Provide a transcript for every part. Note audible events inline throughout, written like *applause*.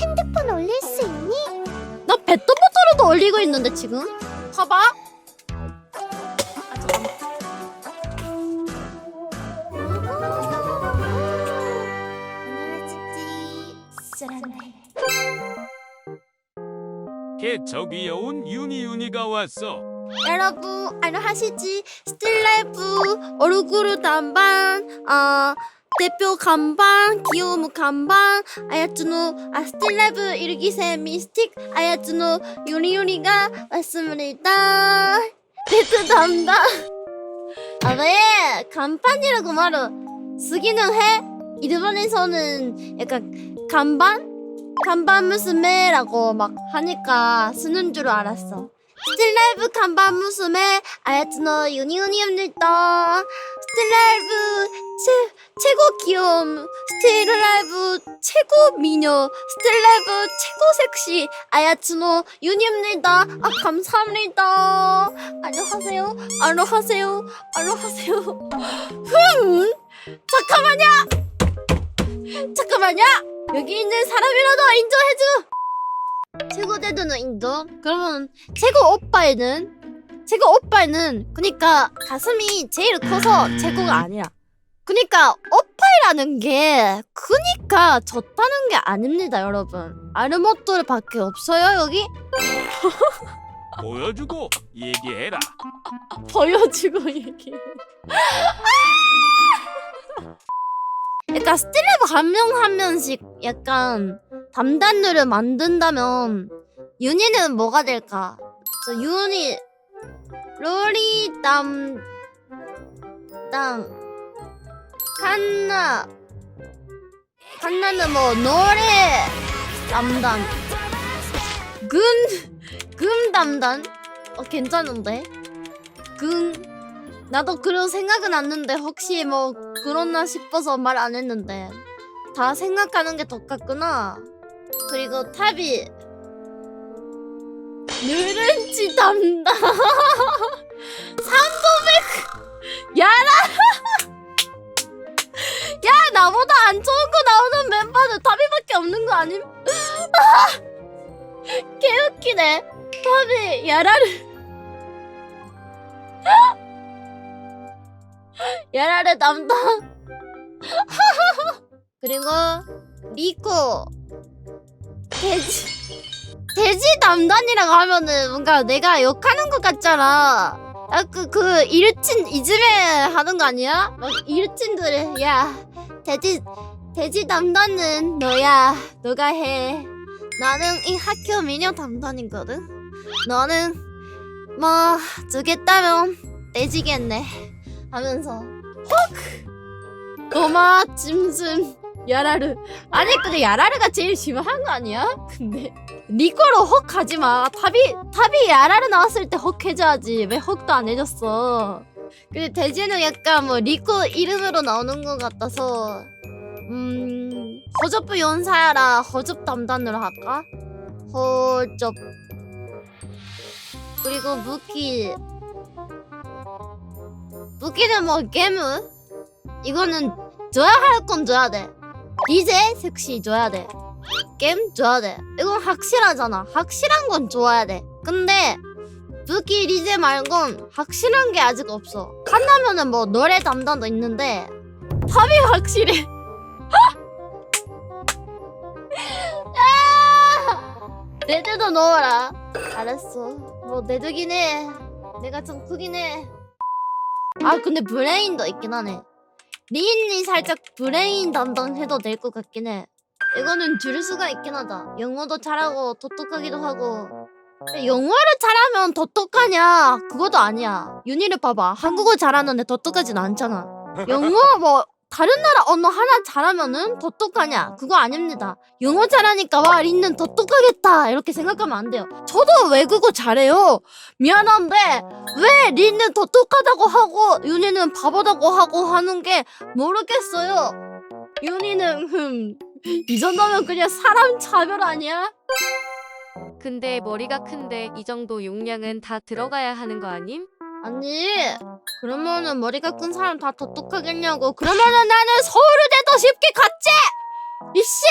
핸드폰 올릴 수 있니? 나 배터 버터로도 올리고 있는데 지금 봐봐 아 잠깐만 쓰란데 개척이여운 유니유니가 왔어. 여러분 안녕하시지 스틸라이프 얼굴 단반 아 대표 간반 귀여움 간반 아야츠노 아 스틸라이프 일기세 미스틱 아야츠노 유니유니가 왔습니다. 대표 담당. 아 왜 간판이라고 말을 쓰기는 해. 일본에서는 약간 간반 간반 무스메라고 막 하니까 쓰는 줄 알았어. 스틸라이브 간반 무스메 아야츠노 유니유니입니다. 스틸라이브 최, 최고 귀여움 스틸라이브 최고 미녀 스틸라이브 최고 섹시 아야츠노 유니입니다. 아 감사합니다. 안녕하세요. 안녕하세요. 안녕하세요. 흠 잠깐만요. 잠깐만요. 여기 있는 사람이라도 인정해줘. 최고 대도는 인정. 그러면 최고 오빠에는 최고 오빠에는 그니까 가슴이 제일 커서 최고가 아니라. 그니까 오빠이라는 게 그니까 졌다는 게 아닙니다, 여러분. 아르모토르밖에 없어요 여기. *laughs* 보여주고 얘기해라. 보여주고 얘기. *laughs* 약간 스틸레브 한명 한 명씩 약간 담단류를 만든다면 윤희는 뭐가 될까? 저 윤희 로리 담당 칸나. 칸나는 뭐 노래 담당 근금 담당 어 괜찮은데? 근. 나도 그런 생각은 안는데 혹시 뭐 그렇나 싶어서 말 안 했는데 다 생각하는 게 똑같구나 그리고 탑이 누른지 담당. *laughs* 3500 야라 야 나보다 안 좋은 거 나오는 멤버는 탑이밖에 없는 거 아님? *laughs* 개웃기네. 탑이 야라를 *laughs* 야라를 담당. 그리고 리코 돼지 돼지 담당이라고 하면은 뭔가 내가 욕하는 것 같잖아. 아그 그 일진 이즘에 하는 거 아니야? 막 일진들을 야 돼지 돼지 담당은 너야 너가 해. 나는 이 학교 미녀 담당이거든. 너는 뭐 주겠다면 떼지겠네 하면서 헉! 고마 찜찜 야라르. 아니 근데 야라르가 제일 심한 거 아니야? 근데 리코로 헉 하지마. 탑이 탑이 야라르 나왔을 때 헉 해줘야지. 왜 헉도 안 해줬어? 근데 대지는 약간 뭐 리코 이름으로 나오는 것 같아서 음 허접부 연사야라 허접 담당으로 할까? 허접. 그리고 무기. 무기는 뭐 게임 이거는 줘야 할 건 줘야 돼 리제 섹시 줘야 돼. 게임 줘야 돼. 이건 확실하잖아. 확실한 건 줘야 돼. 근데 무기 리제 말곤 확실한 게 아직 없어. 칸나면은 뭐 노래 담당도 있는데 팝이 확실해. *laughs* 야! 내드도 넣어라. 알았어. 뭐 내두긴 해. 내가 좀 크긴 해. 아 근데 브레인도 있긴 하네 리인이 살짝 브레인 담당해도 될 것 같긴 해. 이거는 줄 수가 있긴 하다. 영어도 잘하고 똑똑하기도 하고. 근데 영어를 잘하면 똑똑하냐? 그것도 아니야. 윤희를 봐봐. 한국어 잘하는데 똑똑하진 않잖아. 영어 뭐 다른 나라 언어 하나 잘하면은 똑똑하냐? 그거 아닙니다. 영어 잘하니까 와 리는 똑똑하겠다. 이렇게 생각하면 안 돼요. 저도 외국어 잘해요? 미안한데 왜 리는 똑똑하다고 하고 윤희는 바보다고 하고 하는 게 모르겠어요. 윤희는 흠 이 정도면 그냥 사람 차별 아니야? 근데 머리가 큰데 이 정도 용량은 다 들어가야 하는 거 아님? 아니 그러면은 머리가 큰 사람 다 똑똑하겠냐고 그러면은 나는 서울대도 쉽게 갔지 이씨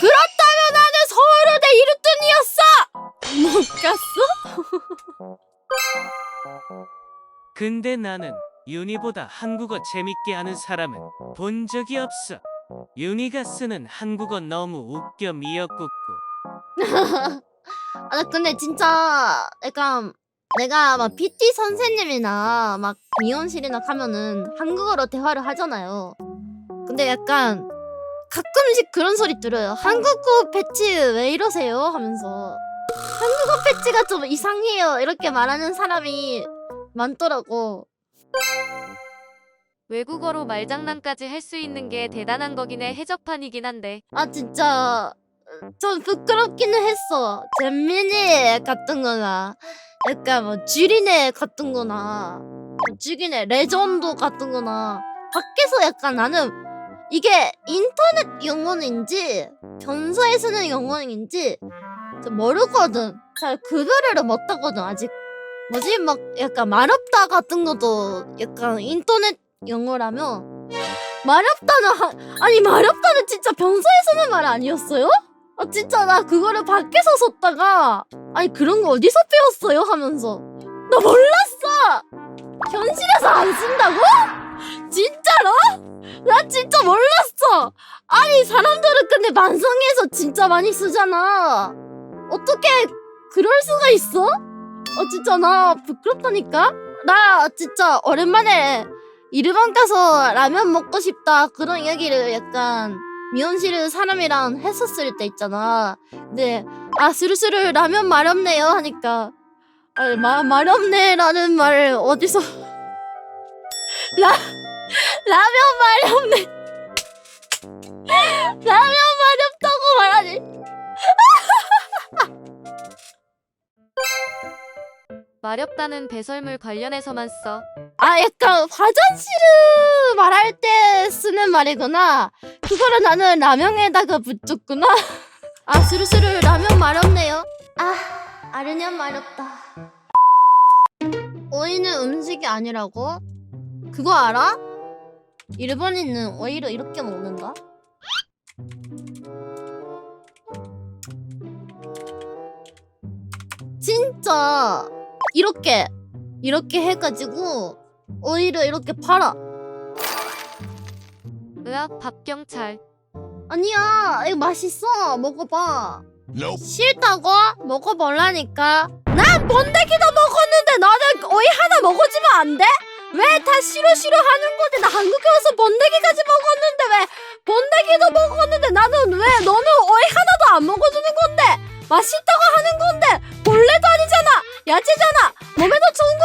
그렇다면 나는 서울대 1등이었어! 못 갔어? *laughs* 근데 나는 윤희보다 한국어 재밌게 하는 사람은 본 적이 없어. 윤희가 쓰는 한국어 너무 웃겨 미역국구. *laughs* 아, 나 근데 진짜 약간 내가 막 PT 선생님이나 막 미용실이나 가면은 한국어로 대화를 하잖아요. 근데 약간 가끔씩 그런 소리 들어요. 한국어 패치 왜 이러세요? 하면서 한국어 패치가 좀 이상해요. 이렇게 말하는 사람이 많더라고. 외국어로 말장난까지 할 수 있는 게 대단한 거긴 해 해적판이긴 한데. 아 진짜 좀 부끄럽기는 했어. 잼민이 같은 거나 약간 뭐 쥐리네 같은 거나 뭐 쥐리네 레전드 같은 거나 밖에서 약간 나는 이게 인터넷 영어인지 변소에 쓰는 영어인지 좀 모르거든. 잘 구별을 못하거든 아직. 뭐지 막 약간 말없다 같은 것도 약간 인터넷 영어라면 말없다는 하- 아니 말없다는 진짜 변소에 쓰는 말 아니었어요? 아 진짜 나 그거를 밖에서 썼다가 아니 그런 거 어디서 배웠어요? 하면서. 나 몰랐어! 현실에서 안 쓴다고? 진짜로? 나 진짜 몰랐어! 아니 사람들은 근데 만성에서 진짜 많이 쓰잖아. 어떻게 그럴 수가 있어? 어 진짜 나 부끄럽다니까? 나 진짜 오랜만에 일본 가서 라면 먹고 싶다. 그런 이야기를 약간 미용실 사람이랑 했었을 때 있잖아. 근데 아 스르스르 라면 마렵네요 하니까 아, 마, 마렵네라는 말 어디서 *laughs* 라 라면 마렵네 *laughs* 라면 마렵다고 말하지 *laughs* 마렵다는 배설물 관련해서만 써. 아 약간 화장실 을 말할 때 쓰는 말이구나 그거를 나는 라면에다가 붙였구나 *laughs* 아 스르스르 라면 마렵네요 아 아르년 마렵다 오이는 음식이 아니라고? 그거 알아? 일본인은 오이를 이렇게 먹는다? 진짜 이렇게 이렇게 해가지고 오이를 이렇게 팔아 으악 밥경찰. 아니야 이거 맛있어. 먹어봐. 싫다고? 먹어볼라니까. 난 번데기도 먹었는데 나는 오이 하나 먹어주면 안 돼? 왜 다 싫어 싫어 하는 건데? 나 한국에 와서 번데기까지 먹었는데 왜 번데기도 먹었는데 나는 왜 너는 오이 하나도 안 먹어주는 건데? 맛있다고 하는 건데? 벌레도 아니잖아 야채잖아. 몸에도 좋은 거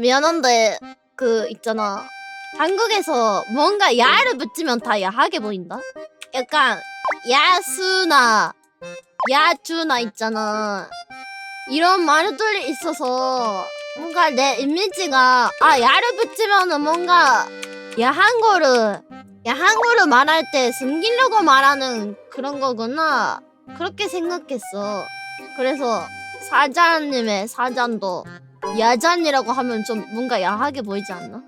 미안한데 그 있잖아. 한국에서 뭔가 야를 붙이면 다 야하게 보인다? 약간 야수나 야주나 있잖아. 이런 말들이 있어서 뭔가 내 이미지가 아 야를 붙이면은 뭔가 야한 거를 야한 거를 말할 때 숨기려고 말하는 그런 거구나. 그렇게 생각했어. 그래서 사자님의 사잔도 야잔이라고 하면 좀 뭔가 야하게 보이지 않나?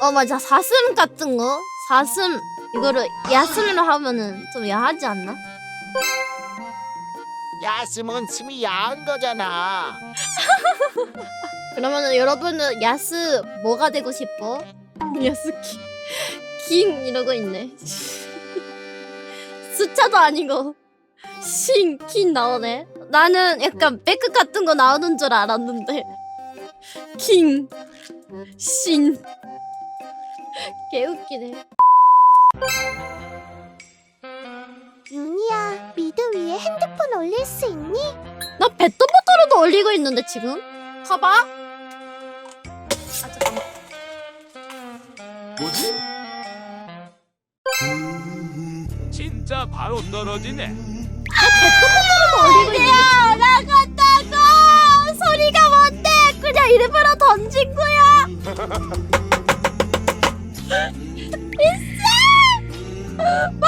어 맞아 사슴 같은 거 사슴 이거를 야슴으로 하면은 좀 야하지 않나? 야스몬 스미 야한 거잖아. *laughs* 그러면은 여러분은 야스 뭐가 되고 싶어? *laughs* 야스 킹, 킹 이러고 있네 *laughs* 숫자도 아니고 신, 킹 나오네. 나는 약간 백크 같은 거 나오는 줄 알았는데. 킹, 신. 개웃기네. 윤희야, 미드 위에 핸드폰 올릴 수 있니? 나 배터버터로도 올리고 있는데 지금? 봐봐. 아 잠깐만. 뭐지? 진짜 바로 떨어지네. 있는데 나갔다가 소리가 뭔데? 그냥 일부러 던진 거야? *laughs* 있어 마